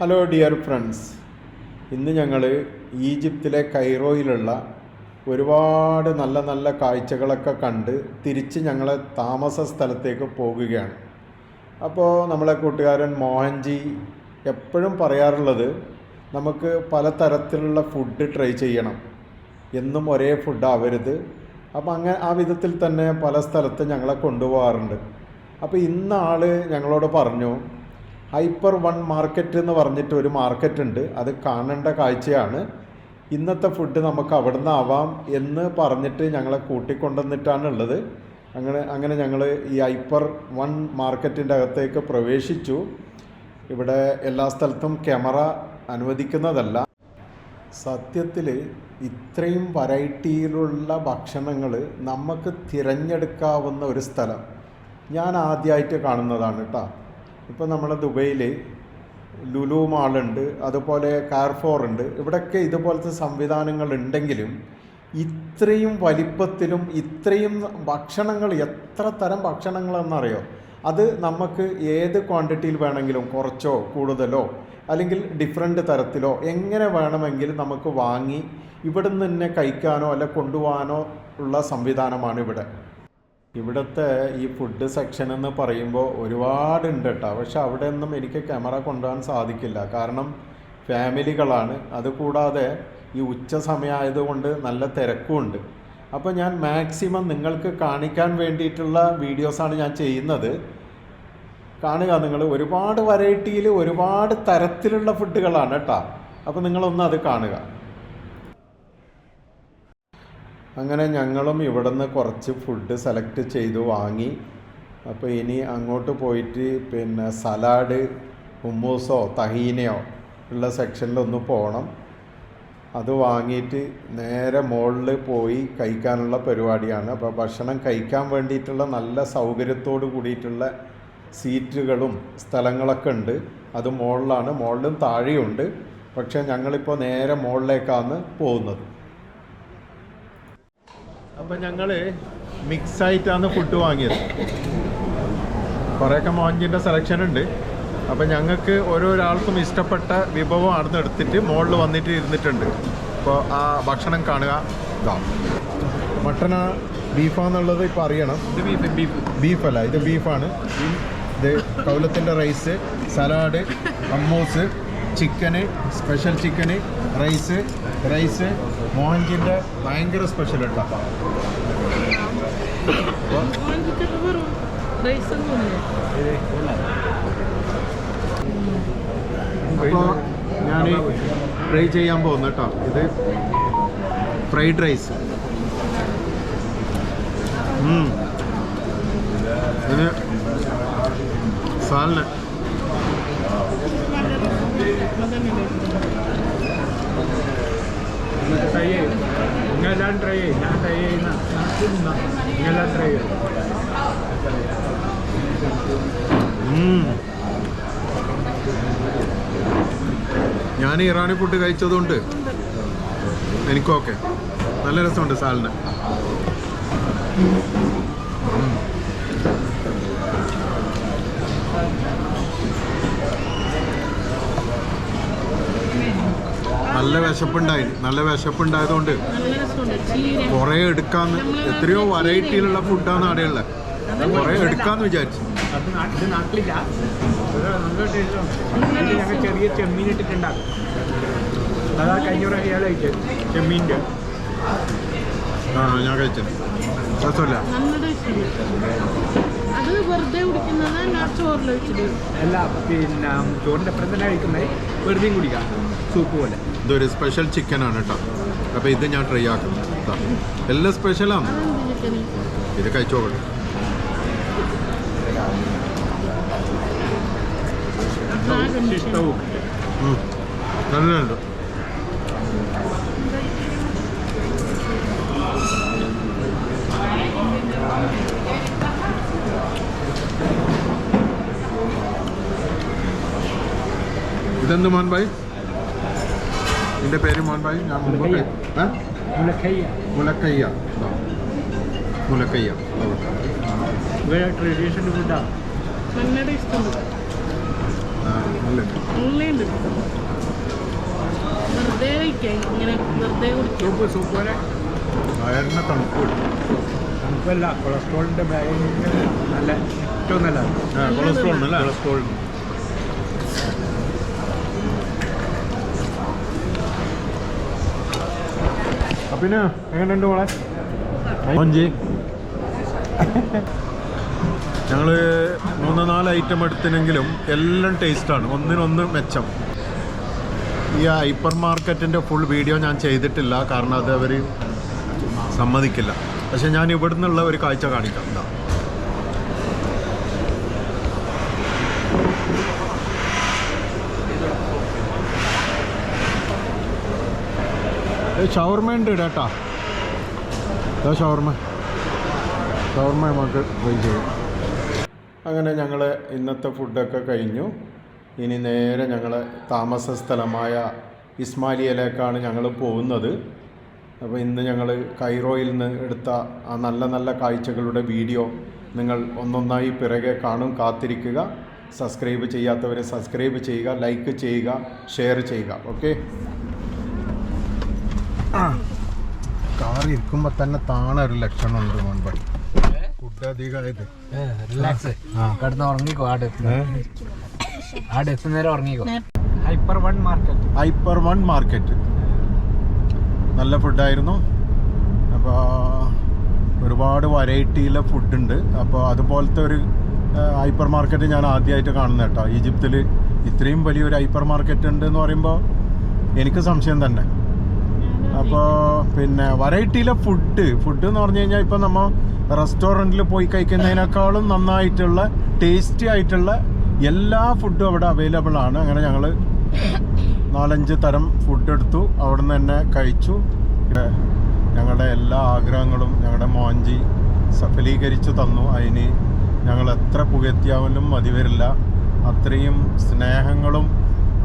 Hello dear friends ഇന്ന് ഞങ്ങൾ ഈജിപ്തിലെ കൈറോയിലുള്ള ഒരുപാട് നല്ല നല്ല കാഴ്ചകളൊക്കെ കണ്ട് തിരിച്ച് ഞങ്ങൾ താമസ സ്ഥലത്തേക്ക് പോകുകയാണ്. അപ്പോൾ നമ്മളെ കൂട്ടുകാരൻ മോഹൻജി എപ്പോഴും പറയാറുള്ളത് നമുക്ക് പലതരത്തിലുള്ള ഫുഡ് ട്രൈ ചെയ്യണം. എന്നും ഒരേ ഫുഡ് ആവരുത്. അപ്പോൾ അങ്ങനെ ആ വിധത്തിൽ തന്നെ പല സ്ഥലത്ത് ഞങ്ങളെ കൊണ്ടുപോകാറുണ്ട്. അപ്പോൾ ഇന്നാൾ ഞങ്ങളോട് പറഞ്ഞു ഹൈപ്പർ വൺ മാർക്കറ്റ് എന്ന് പറഞ്ഞിട്ട് ഒരു മാർക്കറ്റ് ഉണ്ട്. അത് കാണേണ്ട കാഴ്ചയാണ്. ഇന്നത്തെ ഫുഡ് നമുക്ക് അവിടുന്ന് ആവാം എന്ന് പറഞ്ഞിട്ട് ഞങ്ങളെ കൂട്ടിക്കൊണ്ടുവന്നിട്ടാണ് ഉള്ളത് അങ്ങനെ അങ്ങനെ ഞങ്ങൾ ഈ ഹൈപ്പർ വൺ മാർക്കറ്റിന്റെ അകത്തേക്ക് പ്രവേശിച്ചു. ഇവിടെ എല്ലാ സ്ഥലത്തും ക്യാമറ അനുവദിക്കുന്നതല്ല. സത്യത്തിൽ ഇത്രയും വെറൈറ്റിയിലുള്ള ഭക്ഷണങ്ങൾ നമുക്ക് തിരഞ്ഞെടുക്കാവുന്ന ഒരു സ്ഥലം ഞാൻ ആദ്യമായിട്ട് കാണുന്നതാണ് കേട്ടോ ഇപ്പോൾ നമ്മുടെ ദുബൈയിൽ ലുലു മാളുണ്ട് അതുപോലെ കാർഫോർ ഉണ്ട് ഇവിടെയൊക്കെ ഇതുപോലത്തെ സംവിധാനങ്ങൾ ഉണ്ടെങ്കിലും ഇത്രയും വലിപ്പത്തിലും ഇത്രയും ഭക്ഷണങ്ങൾ എത്ര തരം ഭക്ഷണങ്ങളെന്നറിയോ അത് നമുക്ക് ഏത് ക്വാണ്ടിറ്റിയിൽ വേണമെങ്കിലും കുറച്ചോ കൂടുതലോ അല്ലെങ്കിൽ ഡിഫറെന്റ് തരത്തിലോ എങ്ങനെ വേണമെങ്കിലും നമുക്ക് വാങ്ങി ഇവിടെ നിന്ന് തന്നെ കഴിക്കാനോ അല്ല കൊണ്ടുപോകാനോ ഉള്ള സംവിധാനമാണ് ഇവിടെ. ഇവിടുത്തെ ഈ ഫുഡ് സെക്ഷൻ എന്ന് പറയുമ്പോൾ ഒരുപാടുണ്ട് കേട്ടോ പക്ഷെ അവിടെ ഒന്നും എനിക്ക് ക്യാമറ കൊണ്ടുപോകാൻ സാധിക്കില്ല. കാരണം ഫാമിലികളാണ്. അതുകൂടാതെ ഈ ഉച്ച സമയമായതുകൊണ്ട് നല്ല തിരക്കുമുണ്ട്. അപ്പോൾ ഞാൻ മാക്സിമം നിങ്ങൾക്ക് കാണിക്കാൻ വേണ്ടിയിട്ടുള്ള വീഡിയോസാണ് ഞാൻ ചെയ്യുന്നത്. കാണുക നിങ്ങൾ ഒരുപാട് വെറൈറ്റിയിൽ ഒരുപാട് തരത്തിലുള്ള ഫുഡുകളാണ് കേട്ടോ അപ്പോൾ നിങ്ങളൊന്ന് അത് കാണുക. അങ്ങനെ ഞങ്ങളും ഇവിടുന്ന് കുറച്ച് ഫുഡ് സെലക്ട് ചെയ്തു വാങ്ങി. അപ്പോൾ ഇനി അങ്ങോട്ട് പോയിട്ട് പിന്നെ സലാഡ് ഹുമ്മൂസോ തഹീനയോ ഉള്ള സെക്ഷനിലൊന്ന് പോകണം അത് വാങ്ങിയിട്ട് നേരെ മുകളിൽ പോയി കഴിക്കാനുള്ള പരിപാടിയാണ്. അപ്പോൾ ഭക്ഷണം കഴിക്കാൻ വേണ്ടിയിട്ടുള്ള നല്ല സൗകര്യത്തോട് കൂടിയിട്ടുള്ള സീറ്റുകളും സ്ഥലങ്ങളൊക്കെ ഉണ്ട്. അത് മുകളിലാണ് മുകളിലും താഴെയുണ്ട്. പക്ഷേ ഞങ്ങളിപ്പോൾ നേരെ മുകളിലേക്കാണ് പോകുന്നത്. അപ്പം ഞങ്ങൾ മിക്സ് ആയിട്ടാണ് ഫുഡ് വാങ്ങിയത്. കുറേയൊക്കെ മോഞ്ചിന്റെ സെലക്ഷൻ ഉണ്ട്. അപ്പം ഞങ്ങൾക്ക് ഓരോരാൾക്കും ഇഷ്ടപ്പെട്ട വിഭവം അവിടുന്ന് എടുത്തിട്ട് മുകളിൽ വന്നിട്ട് ഇരുന്നിട്ടുണ്ട്. അപ്പോൾ ആ ഭക്ഷണം കാണുക. ഇതാ മട്ടനാ ബീഫാന്നുള്ളത് ഇപ്പോൾ അറിയണം. ഇത് ബീഫ് ബീഫ്. ബീഫല്ല ഇത് ബീഫാണ്. ഇത് കൗലത്തിന്റെ rice salad അമ്മോസ് chicken special chicken rice rice മോഹൻജിന്റെ ഭയങ്കര സ്പെഷ്യൽ അപ്പോൾ ഞാൻ ഫ്രൈ ചെയ്യാൻ പോകുന്നു കേട്ടോ ഇത് ഫ്രൈഡ് റൈസ്. ഇത് സാലിന് ട്രൈ ചെയ്യും നിങ്ങളെല്ലാം ട്രൈ ചെയ്യും ഞാൻ ട്രൈ ചെയ്യുന്ന നിങ്ങളെല്ലാം ട്രൈ ചെയ്യും ഞാൻ ഇറാനി ഫുഡ് കഴിച്ചതുകൊണ്ട് എനിക്കൊക്കെ നല്ല രസമുണ്ട് സാലിന്. നല്ല വിശപ്പുണ്ടായി. നല്ല വിശപ്പുണ്ടായതുകൊണ്ട് കുറേ എടുക്കാന്ന് എത്രയോ വെറൈറ്റിയിലുള്ള ഫുഡാണ് അവിടെയുള്ളത്. കുറേ എടുക്കാന്ന് വിചാരിച്ചു. അത് നാ- ഇത് നാട്ടിലില്ല ഇത് നല്ല ടേസ്റ്റാണ് ഇത് ചെറിയ ചെമ്മീൻ ഇട്ടിട്ടുണ്ടാകും അതാ കഴിഞ്ഞ പ്രാവശ്യം ഇയാൾ കഴിച്ചത് ചെമ്മീന്റെ ആ ഞാൻ കഴിച്ചത് രസമില്ല. അത് വെറുതെ കുടിക്കുന്നത് ഞാൻ ചോറിൽ വെച്ചിട്ട് അല്ല പിന്നെ ചോറിന്റെ അപ്പുറം തന്നെ കഴിക്കുന്നത് വെറുതെയും കുടിക്കാം. സൂപ്പ് പോലെ. ഇതൊരു സ്പെഷ്യൽ ആണ് കേട്ടോ അപ്പോൾ ഇത് ഞാൻ ട്രൈ ആക്കും. എല്ലാം സ്പെഷ്യലാണ് ഇത് ചിക്കൻ ഇഷ്ടവും നല്ലുണ്ട് ഇതെന്ത് മോൻ ഭായ് നിന്റെ പേര് മോൻ ഭായി? ഞാൻ മുമ്പ് മുലക്കയ്യ. മുലക്കയ്യ. ഫുഡാണ് വെറുതെ ഇങ്ങനെ വെറുതെ വയറിന് തണുപ്പ് തണുപ്പല്ല കൊളസ്ട്രോളിന്റെ ബാഗ്. നല്ല ഏറ്റവും നല്ല കൊളസ്ട്രോൾ അല്ലേ കൊളസ്ട്രോളിന് പിന്നെ എങ്ങനെയുണ്ട് മോളെ? മോഞ്ചി ഞങ്ങൾ മൂന്ന് നാല് ഐറ്റം എടുത്തിനെങ്കിലും എല്ലാം ടേസ്റ്റാണ് ഒന്നിനൊന്ന് മെച്ചം. ഈ ഹൈപ്പർ മാർക്കറ്റിന്റെ ഫുൾ വീഡിയോ ഞാൻ ചെയ്തിട്ടില്ല. കാരണം അത് അവർ സമ്മതിക്കില്ല. പക്ഷെ ഞാൻ ഇവിടുന്നുള്ള ഒരു കാഴ്ച കാണിക്കാം. ഷവർമ ഉണ്ട് കേട്ടാ. ഇതാ ഷവർമ. ഷവർമ നമുക്ക് ട്രൈ ചെയ്യാം. അങ്ങനെ ഞങ്ങൾ ഇന്നത്തെ ഫുഡൊക്കെ കഴിഞ്ഞു. ഇനി നേരെ ഞങ്ങൾ താമസ സ്ഥലമായ ഇസ്മാലിയയിലേക്കാണ് ഞങ്ങൾ പോകുന്നത്. അപ്പോൾ ഇന്ന് ഞങ്ങൾ കൈറോയിൽ നിന്ന് എടുത്ത ആ നല്ല നല്ല കാഴ്ചകളുടെ വീഡിയോ നിങ്ങൾ ഒന്നൊന്നായി പിറകെ കാണും കാത്തിരിക്കുക. സബ്സ്ക്രൈബ് ചെയ്യാത്തവരെ സബ്സ്ക്രൈബ് ചെയ്യുക ലൈക്ക് ചെയ്യുക ഷെയർ ചെയ്യുക. ഓക്കെ? കാർ ഇരിക്കുമ്പോ തന്നെ താണ ഒരു ലക്ഷണമുണ്ട് മുൻപ് ഫുഡ് അധികമായത് റിലാക്സ് കിടന്ന് നേരം ഉറങ്ങിക്കോ. Hyper one market hyper one market നല്ല ഫുഡായിരുന്നു അപ്പോൾ ഒരുപാട് വെറൈറ്റിയിലെ ഫുഡുണ്ട് അപ്പോൾ അതുപോലത്തെ ഒരു ഹൈപ്പർ മാർക്കറ്റ് ഞാൻ ആദ്യമായിട്ട് കാണുന്ന കേട്ടോ. ഈജിപ്തിൽ ഇത്രയും വലിയൊരു ഹൈപ്പർ മാർക്കറ്റ് ഉണ്ട് എന്ന് പറയുമ്പോൾ എനിക്ക് സംശയം തന്നെ. അപ്പോൾ പിന്നെ വെറൈറ്റിയിലെ ഫുഡ് ഫുഡ് എന്ന് പറഞ്ഞു കഴിഞ്ഞാൽ ഇപ്പം നമ്മൾ റെസ്റ്റോറന്റിൽ പോയി കഴിക്കുന്നതിനേക്കാളും നന്നായിട്ടുള്ള ടേസ്റ്റി ആയിട്ടുള്ള എല്ലാ ഫുഡും അവിടെ അവൈലബിൾ ആണ്. അങ്ങനെ ഞങ്ങൾ നാലഞ്ച് തരം ഫുഡ് എടുത്തു. അവിടെ നിന്ന് തന്നെ കഴിച്ചു. ഞങ്ങളുടെ എല്ലാ ആഗ്രഹങ്ങളും ഞങ്ങളുടെ മോഞ്ചി സഫലീകരിച്ചു തന്നു. അതിന് ഞങ്ങൾ എത്ര പുകഴ്ത്തിയാലും മതി വരില്ല. അത്രയും സ്നേഹങ്ങളും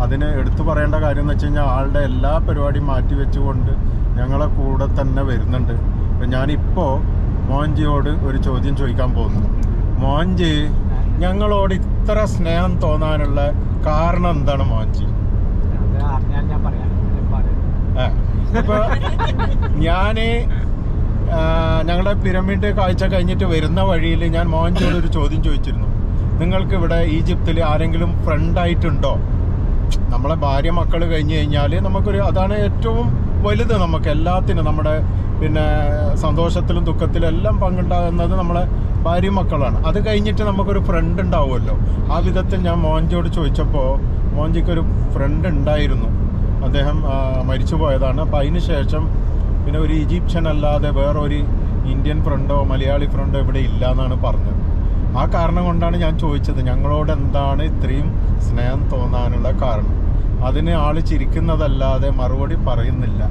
അതിന് എടുത്തു പറയേണ്ട കാര്യം എന്ന് വെച്ച് കഴിഞ്ഞാൽ ആളുടെ എല്ലാ പരിപാടിയും മാറ്റി വെച്ചുകൊണ്ട് ഞങ്ങളെ കൂടെ തന്നെ വരുന്നുണ്ട്. അപ്പം ഞാനിപ്പോൾ മോഹൻജിയോട് ഒരു ചോദ്യം ചോദിക്കാൻ പോകുന്നു. മോഹൻജി ഞങ്ങളോട് ഇത്ര സ്നേഹം തോന്നാനുള്ള കാരണം എന്താണ് മോഹൻജി? ഞാൻ ഇപ്പൊ ഞാൻ ഞങ്ങളുടെ പിരമിഡ് കാഴ്ച കഴിഞ്ഞിട്ട് വരുന്ന വഴിയിൽ ഞാൻ മോഹൻജിയോട് ഒരു ചോദ്യം ചോദിച്ചിരുന്നു. നിങ്ങൾക്ക് ഇവിടെ ഈജിപ്തിൽ ആരെങ്കിലും ഫ്രണ്ട് ആയിട്ടുണ്ടോ? നമ്മളെ ഭാര്യ മക്കൾ കഴിഞ്ഞു കഴിഞ്ഞാൽ നമുക്കൊരു അതാണ് ഏറ്റവും വലുത് നമുക്ക് എല്ലാത്തിനും. നമ്മുടെ പിന്നെ സന്തോഷത്തിലും ദുഃഖത്തിലും എല്ലാം പങ്കുണ്ടാകുന്നത് നമ്മളെ ഭാര്യ മക്കളാണ്. അത് കഴിഞ്ഞിട്ട് നമുക്കൊരു ഫ്രണ്ട് ഉണ്ടാവുമല്ലോ. ആ വിധത്തിൽ ഞാൻ മോൻജിയോട് ചോദിച്ചപ്പോൾ മോഹൻജിക്കൊരു ഫ്രണ്ട് ഉണ്ടായിരുന്നു. അദ്ദേഹം മരിച്ചു പോയതാണ്. അപ്പം അതിന് ശേഷം പിന്നെ ഒരു ഈജിപ്ഷ്യൻ അല്ലാതെ വേറൊരു ഇന്ത്യൻ ഫ്രണ്ടോ മലയാളി ഫ്രണ്ടോ ഇവിടെ ഇല്ല എന്നാണ് പറഞ്ഞത്. ആ കാരണം കൊണ്ടാണ് ഞാൻ ചോദിച്ചത്. ഞങ്ങളോട് എന്താണ് ഇത്രയും സ്നേഹം തോന്നാനുള്ള കാരണം? അതിന് ആൾ ചിരിക്കുന്നതല്ലാതെ മറുപടി പറയുന്നില്ല.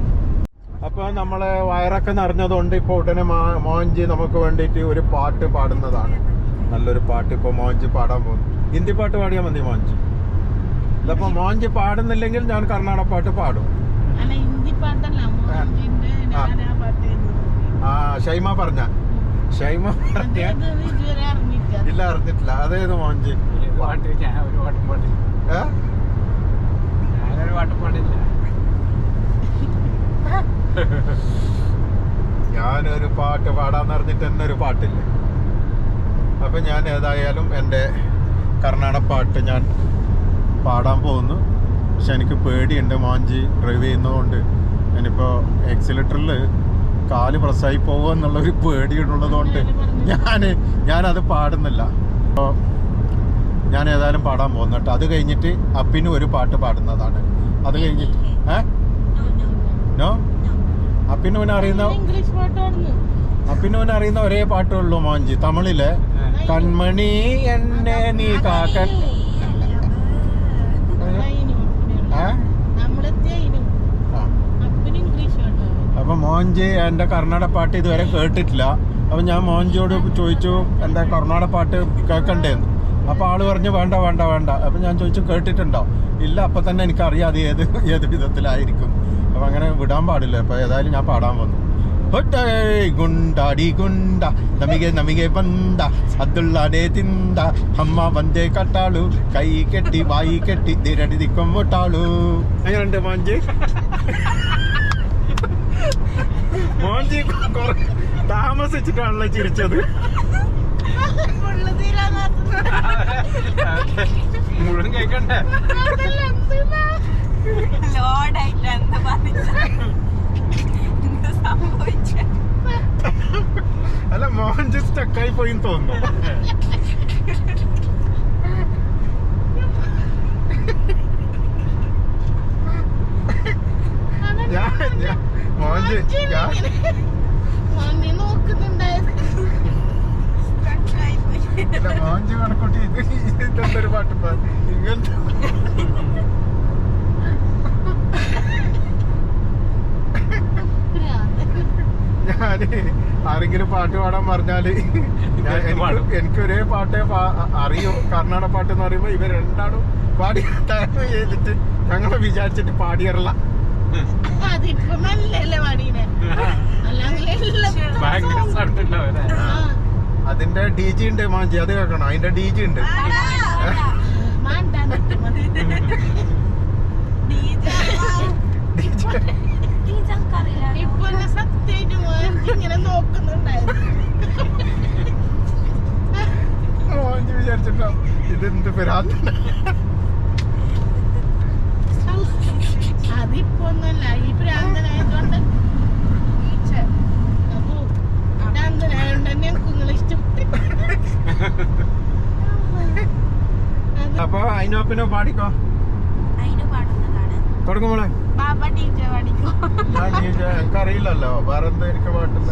അപ്പോൾ നമ്മളെ വയറൊക്കെ നിറഞ്ഞതുകൊണ്ട് ഇപ്പോൾ ഉടനെ മാ- മോഹൻജി നമുക്ക് വേണ്ടിയിട്ട് ഒരു പാട്ട് പാടുന്നതാണ്. നല്ലൊരു പാട്ട് ഇപ്പോൾ മോഹൻജി പാടാൻ പോകുന്നു. ഹിന്ദി പാട്ട് പാടിയാൽ മതി മോഹൻജി. ഇതപ്പോൾ മോഹൻജി പാടുന്നില്ലെങ്കിൽ ഞാൻ കർണാടക പാട്ട് പാടും. ആ ഷൈമ പറഞ്ഞ. ഇല്ല അറിഞ്ഞിട്ടില്ല. അതേത് മോഞ്ചി? പാട്ട് ഞാൻ ഒരു പാട്ടും പാടില്ല ഞാനൊരു പാട്ടും പാടില്ല ഞാനൊരു പാട്ട് പാടാന്ന് അറിഞ്ഞിട്ട് തന്നെ ഒരു പാട്ടില്ല? അപ്പൊ ഞാൻ ഏതായാലും എന്റെ കർണാടക പാട്ട് ഞാൻ പാടാൻ പോകുന്നു. പക്ഷെ എനിക്ക് പേടിയുണ്ട് മോഞ്ചി ഡ്രൈവ് ചെയ്യുന്നതുകൊണ്ട്. ഞാനിപ്പോൾ എക്സിലേറ്ററിൽ കാൽ പ്രസായി പോകുമോ എന്നുള്ളൊരു പേടിയുള്ളതുകൊണ്ട് ഞാൻ ഞാനത് പാടുന്നില്ല. അപ്പോൾ ഞാൻ ഏതായാലും പാടാൻ പോകുന്നു കേട്ടോ. അത് കഴിഞ്ഞിട്ട് അപ്പിന് ഒരു പാട്ട് പാടുന്നതാണ്. അത് കഴിഞ്ഞിട്ട് ഏ? നോ? പിന്നെ അവന് അറിയുന്ന ഇംഗ്ലീഷ് പിന്നെ അറിയുന്ന ഒരേ പാട്ടേ ഉള്ളൂ മോഞ്ചി തമിഴിലെ കൺമണി എന്നെ നീ കാക്കൻ അതായിനും ഏ? നമ്മളെത്തിയായിനും ആ. അപ്പന് ഇംഗ്ലീഷ് പാട്ട് പാടും അപ്പൊ മോഞ്ചി എൻ്റെ കർണാടക പാട്ട് ഇതുവരെ കേട്ടിട്ടില്ല അപ്പൊ ഞാൻ മോഞ്ചിയോട് ചോദിച്ചു എൻ്റെ കർണാടക പാട്ട് കേൾക്കണ്ടേന്ന് അപ്പൊ ആള് പറഞ്ഞു വേണ്ട വേണ്ട വേണ്ട അപ്പൊ ഞാൻ ചോദിച്ചു കേട്ടിട്ടുണ്ടോ ഇല്ല അപ്പൊ തന്നെ എനിക്കറിയാം അത് ഏത് ഏത് വിധത്തിലായിരിക്കും അപ്പൊ അങ്ങനെ വിടാൻ പാടില്ല അപ്പൊ ഏതായാലും ഞാൻ പാടാൻ വന്നു ಹೊಟ್ಟೆ ಗುಂಡಾಡಿ ಗುಂಡ ನಮಗೆ ನಮಗೆ ಬಂದ ಅಬ್ದುಲ್ಲಾನೇ ತಿಂದ ಅಮ್ಮ ಬಂದೆ ಕಟ್ಟಾಳು ಕೈ ಕೆಟ್ಟಿ ಬಾಯಿ ಕೆಟ್ಟಿ ದಿರಡಿ ದಿಕ್ಕೊಂಬಿಟ್ಟಾಳು അങ്ങനെയുണ്ട് കുറെ താമസിച്ചിട്ടാണല്ലോ ചിരിച്ചത്. മുഴുവൻ കേക്കണ്ടേ? ലോഡായിട്ട് എന്ത് പറഞ്ഞ എന്ത് സംഭവിച്ച അല്ല മോഞ്ചി സ്റ്റക്കായി പോയി തോന്നുന്നു. ഞാൻ ഞാൻ- മോഞ്ചി ഞാൻ മോനെ നോക്കുന്നുണ്ടായത് മോഞ്ചി കണക്കൂട്ടി ഇത് ഇതെന്തൊരു പാട്ട് പാ ഇങ്ങനത്തെ ഞാൻ ആരെങ്കിലും പാട്ട് പാടാൻ പറഞ്ഞാൽ ഞാൻ എനിക്ക് ഒരേ പാട്ടേ അറിയോ. കർണാടക പാട്ട് എന്ന് പറയുമ്പോ ഇവർ രണ്ടാളും പാടി ചെയ്തിട്ട് ഞങ്ങളെ വിചാരിച്ചിട്ട് പാടിയറല്ല അതിപ്പോ പാടീനെ അതിന്റെ ഡി ജി ഉണ്ട് മാഞ്ചി അത് കേൾക്കണം. അതിന്റെ ഡി ജി ഉണ്ട്. ഇത് എന്ത് ഇപ്പൊ ഇങ്ങനെ നോക്കുന്നുണ്ടായിരുന്നു. വിചാരിച്ചിട്ടോ. ഇതെന്ത് അതിപ്പോ ഒന്നുമല്ല ഈ ഭ്രാന്തനായതുകൊണ്ട് ഈച്ച. അപ്പോ ഭ്രാന്തനായതുകൊണ്ട് തന്നെ എനിക്ക് ഇഷ്ടപ്പെട്ടു. അപ്പൊ അതിനൊപ്പിനോ പാടിക്കോ? തുടങ്ങുമ്പോളെ എനിക്ക് അറിയില്ലല്ലോ വേറെ എന്താ എനിക്ക് പാട്ടില്ല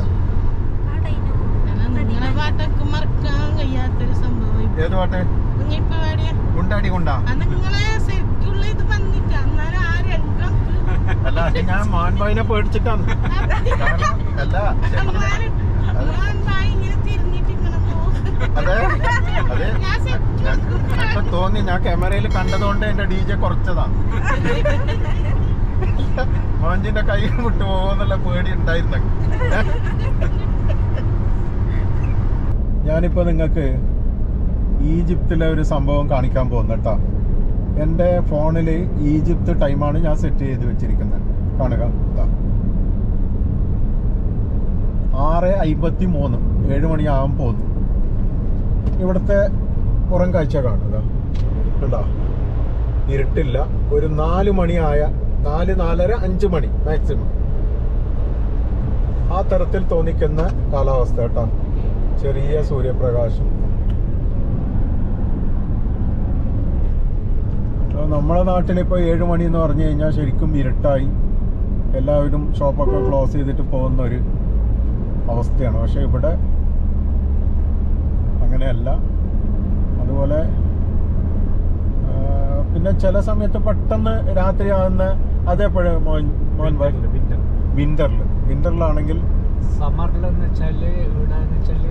പാട്ടൊക്കെ മറക്കാൻ കഴിയാത്തൊരു സംഭവം ഏത് പാട്ട്? ഗുണ്ടാ. അത് നിങ്ങളെ ശരിക്കുള്ള ഇത് വന്നിട്ട് അന്നേരം ആ രംഗം അല്ല ഞാൻ മാൻബായിനെ പേടിച്ചിട്ടാണ്. അല്ല അതെ അതെ. ഇപ്പൊ തോന്നി ഞാൻ ക്യാമറയിൽ കണ്ടതുകൊണ്ട് എന്റെ ഡി ജെ കുറച്ചതാ. മോഞ്ചിന്റെ കൈ വിട്ടു പോകുന്നുള്ള പേടി ഉണ്ടായിരുന്ന ഞാനിപ്പോ നിങ്ങൾക്ക് ഈജിപ്തിലെ ഒരു സംഭവം കാണിക്കാൻ പോകുന്നു കേട്ടോ. എന്റെ ഫോണിൽ ഈജിപ്ത് ടൈമാണ് ഞാൻ സെറ്റ് ചെയ്ത് വെച്ചിരിക്കുന്നത്. കാണുക. ആറ് അമ്പത്തി മൂന്ന് ഏഴ് മണിയാകാൻ പോകുന്നു. ഇവിടുത്തെ പുറം കാഴ്ച കാണുക. കണ്ടോ? ഇരുട്ടില്ല. ഒരു നാല് മണിയായ നാല് നാലര അഞ്ച് മണി മാക്സിമം. ആ തരത്തിൽ തോന്നിക്കുന്ന കാലാവസ്ഥ കേട്ടോ. ചെറിയ സൂര്യപ്രകാശം. അപ്പൊ നാട്ടിലിപ്പോൾ നാട്ടിൽ ഇപ്പോൾ ഏഴ് മണി എന്ന് പറഞ്ഞു കഴിഞ്ഞാൽ ശരിക്കും ഇരുട്ടായി. എല്ലാവരും ഷോപ്പൊക്കെ ക്ലോസ് ചെയ്തിട്ട് പോകുന്ന ഒരു അവസ്ഥയാണ്. പക്ഷേ ഇവിടെ അങ്ങനെയല്ല. അതുപോലെ പിന്നെ ചില സമയത്ത് പെട്ടെന്ന് രാത്രിയാകുന്ന അതേപോലെ മോൻ മോൻ വിന്ററിൽ വിന്ററിലാണെങ്കിൽ സമ്മറിലെന്ന് വെച്ചാൽ ഇവിടെ എന്ന് വെച്ചാൽ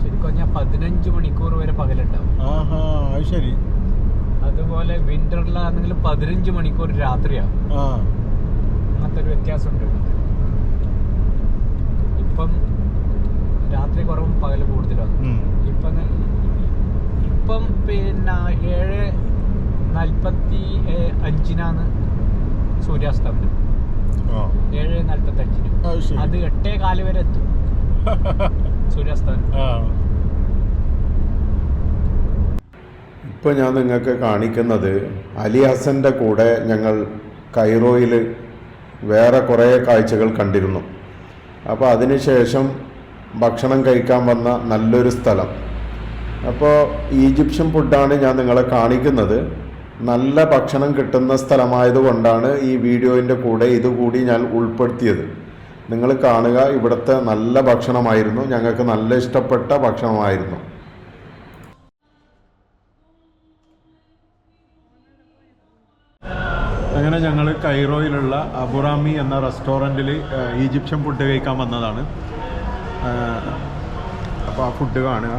ശരിക്കും പറഞ്ഞാൽ പതിനഞ്ച് മണിക്കൂർ വരെ പകലുണ്ടാവും. ആഹാ അത് ശരി. അതുപോലെ വിന്ററിലാണെങ്കിൽ പതിനഞ്ച് മണിക്കൂർ രാത്രിയാണ് അങ്ങനത്തെ ഒരു വ്യത്യാസമുണ്ട്. ഇപ്പം രാത്രി കുറവും പകൽ കൂടുതലാണ്. ഇപ്പം ഇപ്പം പിന്നെ ഏഴ് നാൽപ്പത്തി അഞ്ചിനാണ് സൂര്യാസ്തമനം. ഏഴ് നാൽപ്പത്തി അഞ്ചിന്. അത് എട്ടേ കാൽ വരെ എത്തും. സൂര്യാസ്തമനം ആ ഇപ്പോൾ ഞാൻ നിങ്ങൾക്ക് കാണിക്കുന്നത് അലി ഹസന്റെ കൂടെ ഞങ്ങൾ കൈറോയിൽ വേറെ കുറേ കാഴ്ചകൾ കണ്ടിരുന്നു. അപ്പോൾ അതിനുശേഷം ഭക്ഷണം കഴിക്കാൻ വന്ന നല്ലൊരു സ്ഥലം. അപ്പോൾ ഈജിപ്ഷ്യൻ ഫുഡാണ് ഞാൻ നിങ്ങളെ കാണിക്കുന്നത്. നല്ല ഭക്ഷണം കിട്ടുന്ന സ്ഥലമായതുകൊണ്ടാണ് ഈ വീഡിയോന്റെ കൂടെ ഇതുകൂടി ഞാൻ ഉൾപ്പെടുത്തിയത്. നിങ്ങൾ കാണുക ഇവിടുത്തെ നല്ല ഭക്ഷണമായിരുന്നു. ഞങ്ങൾക്ക് നല്ല ഇഷ്ടപ്പെട്ട ഭക്ഷണമായിരുന്നു. അങ്ങനെ ഞങ്ങൾ കൈറോയിലുള്ള അബുറാമി എന്ന റെസ്റ്റോറന്റിൽ ഈജിപ്ഷ്യൻ ഫുഡ് കഴിക്കാൻ വന്നതാണ്. അപ്പോൾ ആ ഫുഡ് കാണുക.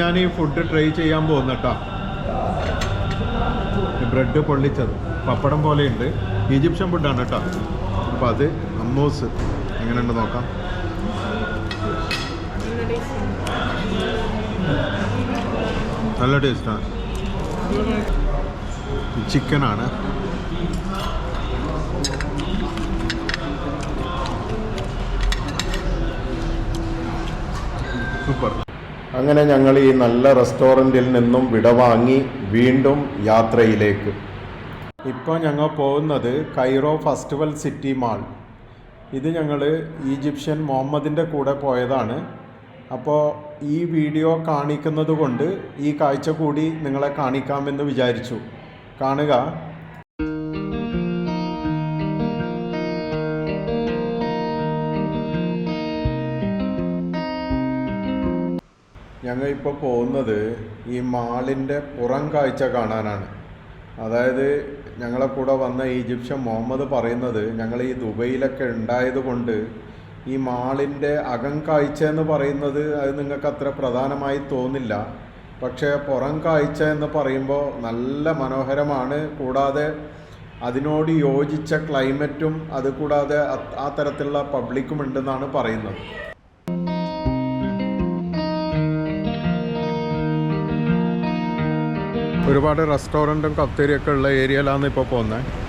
ഞാൻ ഈ ഫുഡ് ട്രൈ ചെയ്യാൻ പോകുന്ന കേട്ടോ ബ്രെഡ് പൊള്ളിച്ചത്. പപ്പടം പോലെയുണ്ട്. ഈജിപ്ഷ്യൻ ഫുഡാണ് കേട്ടോ. അപ്പോൾ അത് അമ്മൂസ്. എങ്ങനെയുണ്ട് നോക്കാം. നല്ല ടേസ്റ്റാണ് ചിക്കനാണ് സൂപ്പർ അങ്ങനെ ഞങ്ങൾ ഈ നല്ല റെസ്റ്റോറന്റിൽ നിന്നും വിടവാങ്ങി വീണ്ടും യാത്രയിലേക്ക്. ഇപ്പോൾ ഞങ്ങൾ പോകുന്നത് കൈറോ ഫെസ്റ്റിവൽ സിറ്റി മാൾ. ഇത് ഞങ്ങൾ ഈജിപ്ഷ്യൻ മുഹമ്മദിന്റെ കൂടെ പോയതാണ്. അപ്പോൾ ഈ വീഡിയോ കാണിക്കുന്നത് കൊണ്ട് ഈ കാഴ്ച കൂടി നിങ്ങളെ കാണിക്കാമെന്ന് വിചാരിച്ചു. കാണുക. ഞങ്ങൾ ഇപ്പോൾ പോകുന്നത് ഈ മാളിന്റെ പുറം കാഴ്ച കാണാനാണ്. അതായത് ഞങ്ങളെ കൂടെ വന്ന ഈജിപ്ഷ്യൻ മുഹമ്മദ് പറയുന്നത് ഞങ്ങൾ ഈ ദുബൈയിലൊക്കെ ഉണ്ടായത് കൊണ്ട് ഈ മാളിന്റെ അകം കാഴ്ച എന്ന് പറയുന്നത് അത് നിങ്ങൾക്ക് അത്ര പ്രധാനമായി തോന്നില്ല. പക്ഷേ പുറം കാഴ്ച എന്ന് പറയുമ്പോൾ നല്ല മനോഹരമാണ്. കൂടാതെ അതിനോട് യോജിച്ച ക്ലൈമറ്റും അതുകൂടാതെ ആ തരത്തിലുള്ള പബ്ലിക്കും ഉണ്ടെന്നാണ് പറയുന്നത്. ഒരുപാട് റെസ്റ്റോറന്റും കഫ്തേരിയൊക്കെ ഉള്ള ഏരിയയിലാണ് ഇപ്പോൾ പോകുന്നത്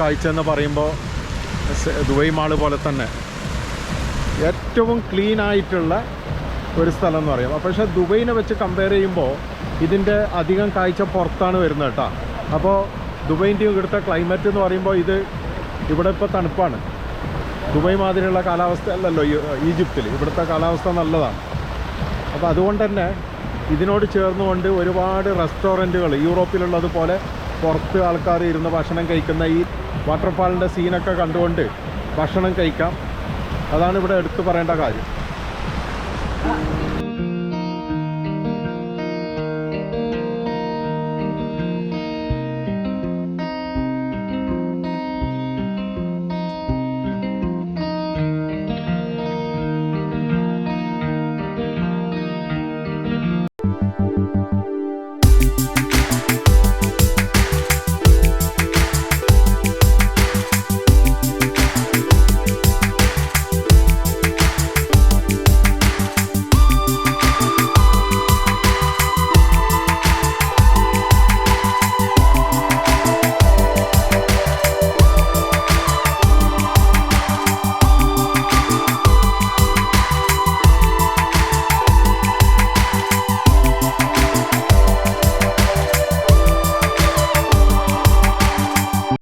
കാഴ്ച എന്ന് പറയുമ്പോൾ ദുബൈ മാൾ പോലെ തന്നെ. ഏറ്റവും ക്ലീൻ ആയിട്ടുള്ള ഒരു സ്ഥലം എന്ന് പറയാം. പക്ഷേ ദുബൈനെ വെച്ച് കമ്പയർ ചെയ്യുമ്പോൾ ഇതിന്റെ അധികം കാഴ്ച പുറത്താണ് വരുന്നത് കേട്ടോ. അപ്പോൾ ദുബൈന്റെ ഇവിടുത്തെ ക്ലൈമറ്റ് എന്ന് പറയുമ്പോൾ ഇത് ഇവിടെ ഇപ്പോൾ തണുപ്പാണ്. ദുബൈ മാതിരിയുള്ള കാലാവസ്ഥ അല്ലല്ലോ ഈജിപ്തിൽ. ഇവിടുത്തെ കാലാവസ്ഥ നല്ലതാണ്. അപ്പോൾ അതുകൊണ്ട് തന്നെ ഇതിനോട് ചേർന്നുകൊണ്ട് ഒരുപാട് റെസ്റ്റോറന്റുകൾ യൂറോപ്പിലുള്ളതുപോലെ പുറത്ത് ആൾക്കാർ ഇരുന്ന് ഭക്ഷണം കഴിക്കുന്ന ഈ വാട്ടർഫാളിന്റെ സീനൊക്കെ കണ്ടുകൊണ്ട് ഭക്ഷണം കഴിക്കാം. അതാണ് ഇവിടെ എടുത്തു പറയേണ്ട കാര്യം.